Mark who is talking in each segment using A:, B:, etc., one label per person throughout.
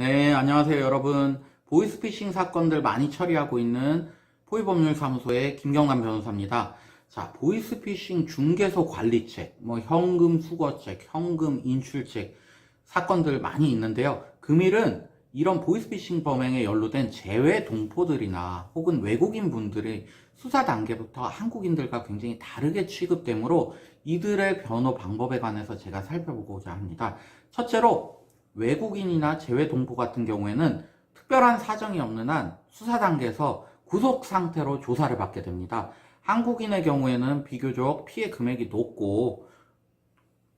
A: 네, 안녕하세요, 여러분. 보이스피싱 사건들 많이 처리하고 있는 포위법률사무소의 김경남 변호사입니다. 자, 보이스피싱 중개소 관리책, 뭐 현금 수거책, 현금 인출책 사건들 많이 있는데요. 금일은 이런 보이스피싱 범행에 연루된 재외 동포들이나 혹은 외국인 분들이 수사 단계부터 한국인들과 굉장히 다르게 취급되므로 이들의 변호 방법에 관해서 제가 살펴보고자 합니다. 첫째로 외국인이나 재외 동포 같은 경우에는 특별한 사정이 없는 한 수사 단계에서 구속 상태로 조사를 받게 됩니다. 한국인의 경우에는 비교적 피해 금액이 높고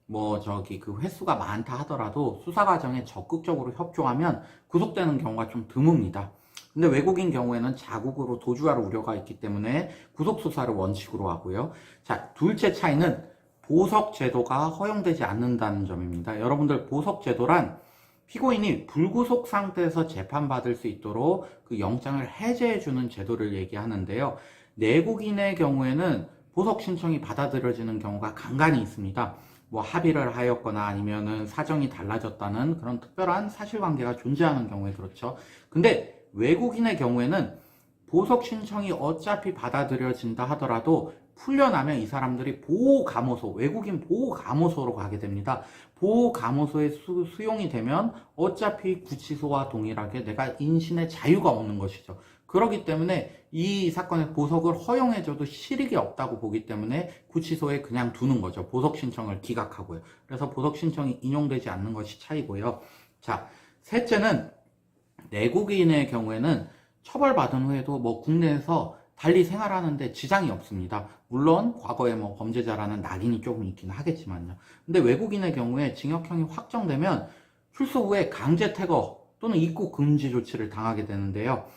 A: 뭐 저기 그 횟수가 많다 하더라도 수사 과정에 적극적으로 협조하면 구속되는 경우가 좀 드뭅니다. 근데 외국인 경우에는 자국으로 도주할 우려가 있기 때문에 구속 수사를 원칙으로 하고요. 자, 둘째 차이는 보석 제도가 허용되지 않는다는 점입니다. 여러분들 보석 제도란 피고인이 불구속 상태에서 재판받을 수 있도록 그 영장을 해제해주는 제도를 얘기하는데요. 내국인의 경우에는 보석 신청이 받아들여지는 경우가 간간히 있습니다. 뭐 합의를 하였거나 아니면은 사정이 달라졌다는 그런 특별한 사실관계가 존재하는 경우에 그렇죠. 근데 외국인의 경우에는 보석 신청이 어차피 받아들여진다 하더라도 풀려나면 이 사람들이 보호감호소, 외국인 보호감호소로 가게 됩니다. 보호감호소에 수, 수용이 되면 어차피 구치소와 동일하게 내가 인신의 자유가 없는 것이죠. 그렇기 때문에 이 사건의 보석을 허용해줘도 실익이 없다고 보기 때문에 구치소에 그냥 두는 거죠. 보석 신청을 기각하고요. 그래서 보석 신청이 인용되지 않는 것이 차이고요. 자, 셋째는 내국인의 경우에는 처벌받은 후에도 뭐 국내에서 달리 생활하는데 지장이 없습니다. 물론 과거에 뭐 범죄자라는 낙인이 조금 있기는 하겠지만요. 근데 외국인의 경우에 징역형이 확정되면 출소 후에 강제 퇴거 또는 입국 금지 조치를 당하게 되는데요.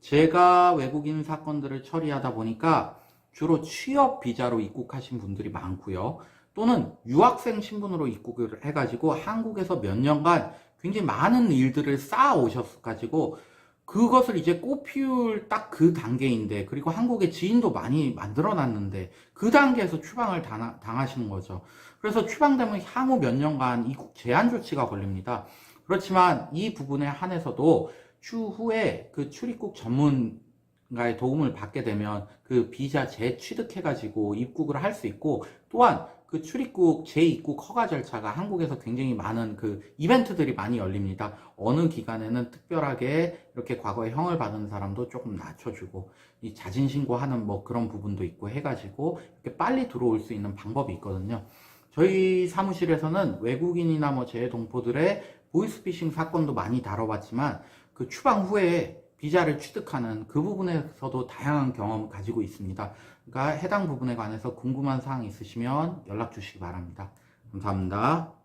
A: 제가 외국인 사건들을 처리하다 보니까 주로 취업 비자로 입국하신 분들이 많고요. 또는 유학생 신분으로 입국을 해가지고 한국에서 몇 년간 굉장히 많은 일들을 쌓아 오셨가지고 그것을 이제 꽃 피울 딱 그 단계인데 그리고 한국에 지인도 많이 만들어 놨는데 그 단계에서 추방을 당하, 당하시는 거죠. 그래서 추방되면 향후 몇 년간 입국 제한 조치가 걸립니다. 그렇지만 이 부분에 한해서도 추후에 그 출입국 전문 가의 도움을 받게 되면 그 비자 재취득해가지고 입국을 할 수 있고 또한 그 출입국 재입국 허가 절차가 한국에서 굉장히 많은 그 이벤트들이 많이 열립니다. 어느 기간에는 특별하게 이렇게 과거에 형을 받은 사람도 조금 낮춰주고 이 자진 신고하는 뭐 그런 부분도 있고 해가지고 이렇게 빨리 들어올 수 있는 방법이 있거든요. 저희 사무실에서는 외국인이나 뭐 재동포들의 보이스피싱 사건도 많이 다뤄봤지만 그 추방 후에 비자를 취득하는 그 부분에서도 다양한 경험 가지고 있습니다. 그러니까 해당 부분에 관해서 궁금한 사항 있으시면 연락 주시기 바랍니다. 감사합니다.